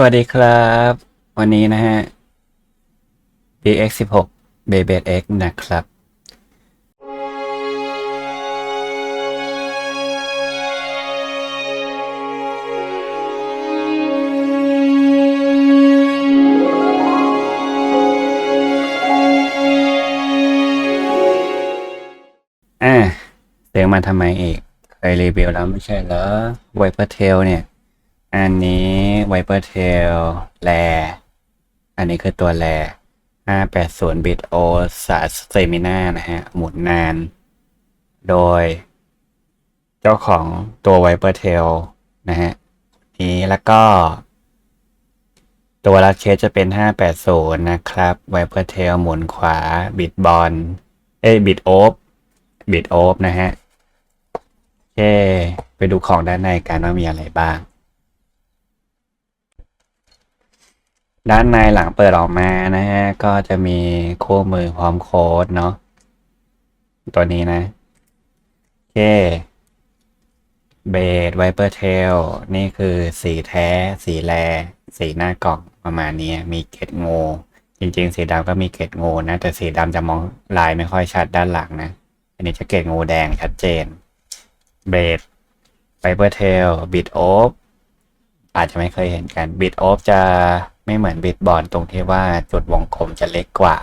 สวัสดีครับ วันนี้นะฮะ DX16 b a b e X นะครับ อะเสียงมาทำไมอีกเคยรีวิวแล้วไม่ใช่เหรอ Viper Tail เนี่ย อันนี้ Viper Tail แลอันนี้คือตัวแล580บิตโอสาสเตมินานะฮะ หมุนนาน โดย เจ้าของตัว Viper Tail นะฮะ นี้แล้วก็ ตัวลัดเคสจะเป็น 580 นะครับ Viper Tail หมุนขวาบิตบอลเอ้บิตโอฟบิตโอฟนะฮะโอเคไปดูของด้านในกันว่ามีอะไรบ้าง ด้านในหลังเปิดออกมานะฮะ ก็จะมีคู่มือพร้อมโค้ดเนาะตัวนี้นะโอเคเบดไวเปอร์เทลนี่คือสีแท้ สีแล สีหน้ากล่องประมาณนี้มีเกล็ดงูจริงๆ สีดำก็มีเกล็ดงูนะ แต่สีดำจะมองลายไม่ค่อยชัดด้านหลังนะ อันนี้จะเกล็ดงูแดงชัดเจนเบดไวเปอร์เทลบิดโอฟอาจจะไม่เคยเห็นกันบิดออฟจะ ไม่เหมือนบิดบอลตรงที่ว่าจุดวงกลมจะเล็กกว่า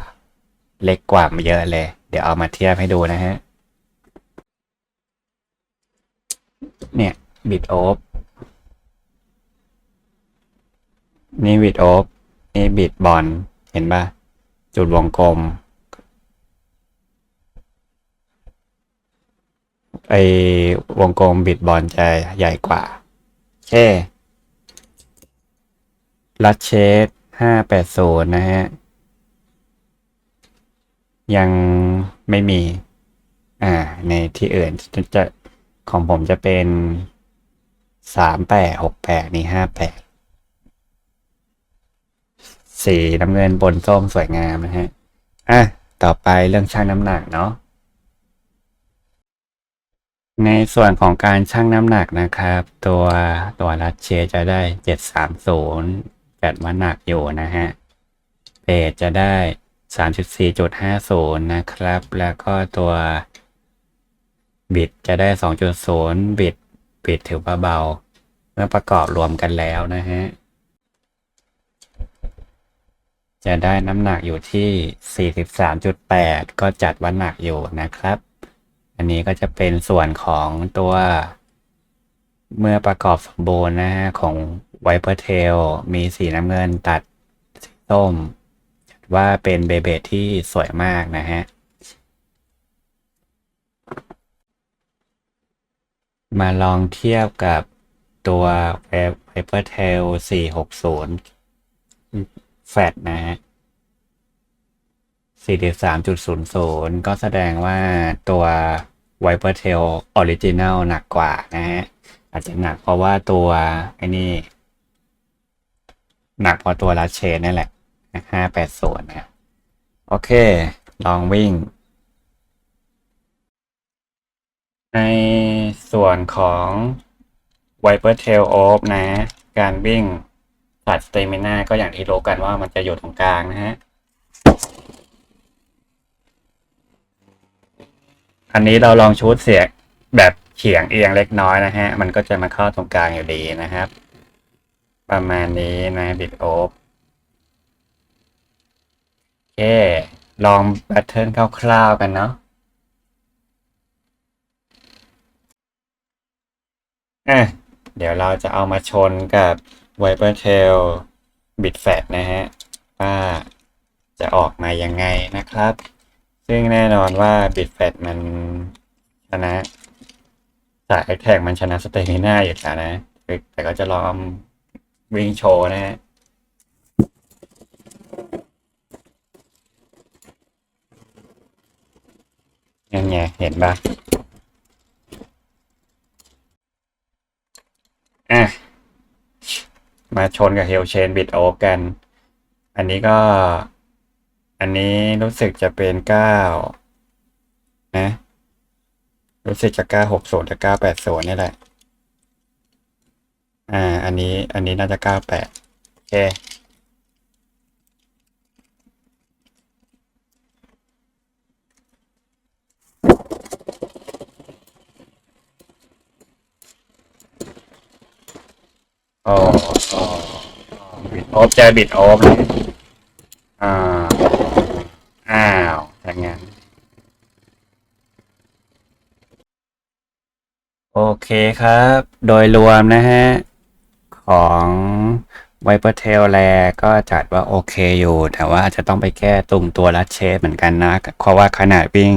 เล็กกว่ามาเยอะเลย เดี๋ยวเอามาเทียบให้ดูนะฮะ เนี่ยบิดออฟนี่บิดออฟนี่บิดบอลเห็นปะจุดวงกลมไอวงกลมบิดบอลจะใหญ่กว่าโอเค ลัดเชสห้าแปดศูนย์นะฮะ ยังไม่มี อ่า ในที่อื่นจะของผมจะเป็นสามแปดหกแปดนี่ห้าแปดสีน้ำเงินบนส้มสวยงามนะฮะ อะ ต่อไปเรื่องชั่งน้ำหนักเนาะ ในส่วนของการชั่งน้ำหนักนะครับ ตัวตัวรัดเชจะได้เจ็ดสามศูนย์ ดว่าหนักอยู่นะฮะเบสจะได้ 3.4.50 นะครับ แล้วก็ตัวบิดจะได้ 2.0 บิดบิดถือว่าเบา เมื่อประกอบรวมกันแล้วนะฮะ จะได้น้ำหนักอยู่ที่ 43.8 ก็จัดว่าหนักอยู่นะครับ อันนี้ก็จะเป็นส่วนของตัวเมื่อประกอบสมบูรณ์นะฮะของ Viper Tail มีสีน้ำเงินตัดสีส้มว่าเป็นเบเบที่สวยมากนะฮะ มาลองเทียบกับตัว Viper Tail 460 แฟตนะฮะ 43.00 ก็แสดงว่าตัว Viper Tail Original หนักกว่านะฮะ อาจจะหนักเพราะว่าตัวไอ้นี่ หนักพราะตัวลัดเชนนั่นแหละห้าแปดส่วนนะโอเค ลองวิ่ง ในส่วนของ Viper Tail Off นะ การวิ่งตัดสเตมินาก็อย่างที่รู้กันว่ามันจะอยู่ตรงกลางนะฮะ อันนี้เราลองชูดเสียงแบบเฉียงเอียงเล็กน้อยนะฮะ มันก็จะมาเข้าตรงกลางอยู่ดีนะครับ ประมาณนี้นะบิดโอฟโอเค ลองแพทเทิร์นคร่าวๆกันเนาะอะเดี๋ยวเราจะเอามาชนกับ Viper Tail บิดแฟดนะฮะ ว่าจะออกมายังไงนะครับ ซึ่งแน่นอนว่าบิดแฟดมันชนะสายแท็กมันชนะสเตมิน่าอยู่แล้วนะ แต่ก็จะลอง วิงโชนะฮะนั่นไงเห็นปะอะ มาชนกับเฮลเชนบิดโอกัน อันนี้ก็ อันนี้รู้สึกจะเป็นเก้านะ รู้สึกจะเก้าหกศูนย์จะเก้าแปดศูนย์นี่แหละ อ่า อันนี้ อันนี้น่าจะเก้าแปดโอเค โอ้โอ้บิดโอฟเจอบิดโอฟเลยอ่า อ้าวอย่างงั้นโอเคครับ โดยรวมนะฮะ ของไวเปอร์เทลแลก็จัดว่าโอเคอยู่ แต่ว่าอาจจะต้องไปแก้ตรงตัวรัดเชฟเหมือนกันนะ เพราะว่าขนาดวิ่ง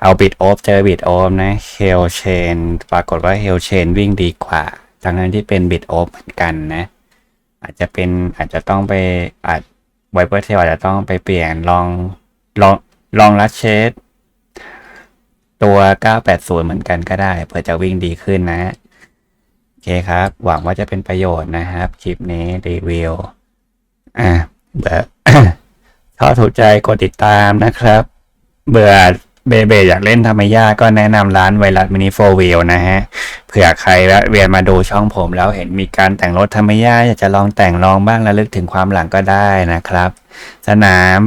เอาบิดโอฟเจอบิดโอฟนะเฮลเชนปรากฏว่าเฮลเชนวิ่งดีกว่าทั้งนั้นที่เป็นบิดโอฟเหมือนกันนะ อาจจะเป็นอาจจะต้องไปอาจไวเปอร์เทลอาจจะต้องไปเปลี่ยนลองลองลองรัดเชฟตัว 980 เหมือนกันก็ได้เพื่อจะวิ่งดีขึ้นนะ เคครับ หวังว่าจะเป็นประโยชน์นะครับ คลิปนี้รีวิวอะเบื่อถ้าถูกใจกดติดตามนะครับ เบื่อเบเบอยากเล่นธรรมยาก็แนะนำร้านไวรัสมินิโฟวิลนะฮะ เผื่อใครแวะเวียนมาดูช่องผมแล้วเห็นมีการแต่งรถธรรมยาอยากจะลองแต่งลองบ้างแล้วลึกถึงความหลังก็ได้นะครับ สนาม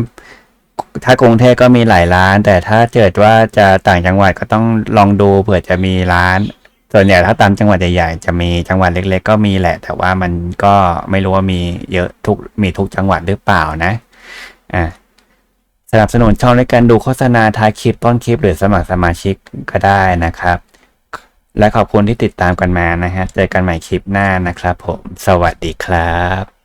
ถ้ากรุงเทพก็มีหลายร้าน แต่ถ้าเกิดว่าจะต่างจังหวัดก็ต้องลองดูเผื่อจะมีร้าน ส่วนใหญ่ถ้าตามจังหวัดใหญ่ๆจะมีจังหวัดเล็ก ๆ ก็มีแหละ แต่ว่ามันก็ไม่รู้ว่ามีเยอะทุกมีทุกจังหวัดหรือเปล่านะอ่าสนับสนุนช่องด้วยการดูโฆษณาท้ายคลิปต้นคลิป หรือสมัครสมาชิกก็ได้นะครับ และขอบคุณที่ติดตามกันมานะฮะเจอกันใหม่คลิปหน้านะครับผม สวัสดีครับ